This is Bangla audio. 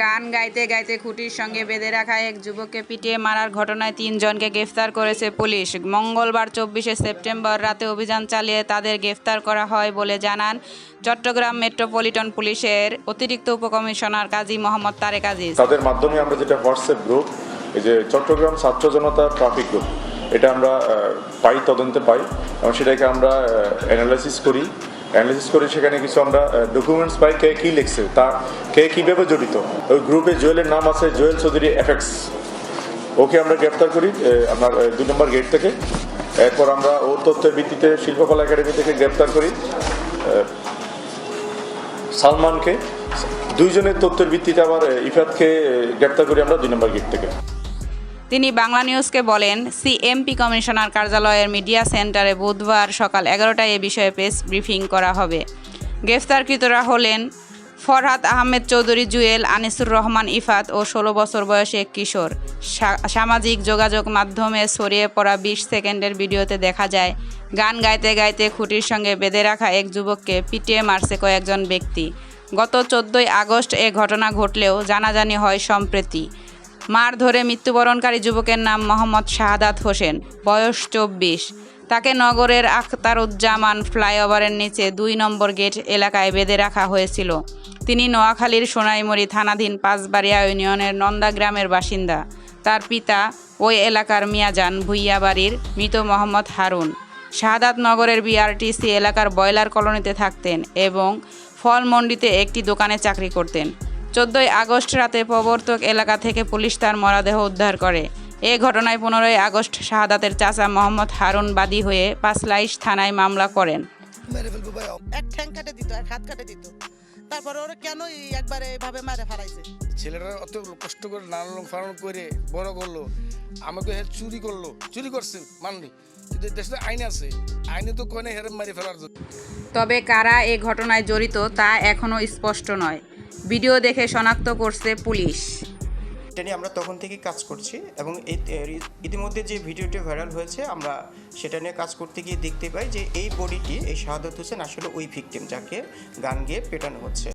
গান গাইতে গাইতে খুঁটির সঙ্গে বেঁধে রাখা এক যুবককে পিটিয়ে মারার ঘটনায় তিনজনকে গ্রেফতার করেছে পুলিশ। মঙ্গলবার চব্বিশে সেপ্টেম্বর রাতে অভিযান চালিয়ে তাদের গ্রেফতার করা হয় বলে জানান চট্টগ্রাম মেট্রোপলিটন পুলিশের অতিরিক্ত উপকমিশনার কাজী মোহাম্মদ তারেক আজিজ। তাদের মাধ্যমে আমরা যেটা হোয়াটসঅ্যাপ গ্রুপ, এই যে চট্টগ্রাম ছাত্র জনতা ট্রাফিক গ্রুপ, এটা আমরা পাই, তদন্তে পাই এবং সেটাকে আমরা অ্যানালাইসিস করি। অ্যানালাইসিস করে সেখানে কিছু আমরা ডকুমেন্টস পাই, কে কী লিখছে, তা কে কীভাবে জড়িত। ওই গ্রুপে জুয়েলের নাম আছে জুয়েল চৌধুরী এফেক্স ওকে আমরা গ্রেপ্তার করি আপনার দুই নম্বর গেট থেকে। এরপর আমরা ওর তথ্যের ভিত্তিতে শিল্পকলা একাডেমি থেকে গ্রেপ্তার করি সালমানকে। দুইজনের তথ্যের ভিত্তিতে আবার ইফাতকে গ্রেপ্তার করি আমরা দুই নম্বর গেট থেকে। তিনি বাংলা নিউজকে বলেন, সিএমপি কমিশনার কার্যালয়ের মিডিয়া সেন্টারে বুধবার সকাল এগারোটায় এ বিষয়ে প্রেস ব্রিফিং করা হবে। গ্রেফতারকৃতরা হলেন ফরহাদ আহমেদ চৌধুরী, জুয়েল আনিসুর রহমান ইফাত ও ষোলো বছর বয়সী এক কিশোর। সামাজিক যোগাযোগ মাধ্যমে ছড়িয়ে পড়া বিশ সেকেন্ডের ভিডিওতে দেখা যায়, গান গাইতে গাইতে খুঁটির সঙ্গে বেঁধে রাখা এক যুবককে পিটিয়ে মারছে কয়েকজন ব্যক্তি। গত চোদ্দোই আগস্ট এ ঘটনা ঘটলেও জানাজানি হয় সম্প্রতি। মার ধরে মৃত্যুবরণকারী যুবকের নাম মোহাম্মদ শাহাদাত হোসেন, বয়স চব্বিশ। তাকে নগরের আখতারুজ্জামান ফ্লাইওভারের নিচে দুই নম্বর গেট এলাকায় বেঁধে রাখা হয়েছিল। তিনি নোয়াখালীর সোনাইমুড়ি থানাধীন পাঁচবাড়িয়া ইউনিয়নের নন্দা গ্রামের বাসিন্দা। তার পিতা ওই এলাকার মিয়াজান ভুইয়া বাড়ির মৃত মোহাম্মদ হারুন। শাহাদাত নগরের বিআরটিসি এলাকার বয়লার কলোনিতে থাকতেন এবং ফলমন্ডিতে একটি দোকানে চাকরি করতেন। চোদ্দোই আগস্ট রাতে প্রবর্তক এলাকা থেকে পুলিশ তার মরদেহ উদ্ধার করে। এ ঘটনায় পনেরোই আগস্ট শাহাদাতের চাচা মোহাম্মদ হারুন বাদী হয়ে পাঁচলাইশ থানায় মামলা করেন। এক ঠ্যাং কাটে দিত এক হাত কাটে দিত। তারপরে ওরা কেন একবারে এইভাবে মারে ফেলাইছে? ছেলেরা অত কষ্ট করে লালন পালন করে বড় করল আমাকে হে চুরি করল। চুরি করছে মানলি? কিন্তু দেশে আইন আছে। আইনে তো কোনে হেরে মারি ফেলার তবে কারা এ ঘটনায় জড়িত তা এখনও স্পষ্ট নয়। ভিডিও দেখে শনাক্ত করছে পুলিশ। এটা নিয়ে আমরা তখন থেকে কাজ করছি এবং ইতিমধ্যে যে ভিডিওটি ভাইরাল হয়েছে, আমরা সেটা নিয়ে কাজ করতে গিয়ে দেখতে পাই যে এই বডিটি এই শাহাদত হোসেন আসলে ওই ভিকটিম যাকে গান গিয়ে পেটানো হচ্ছে।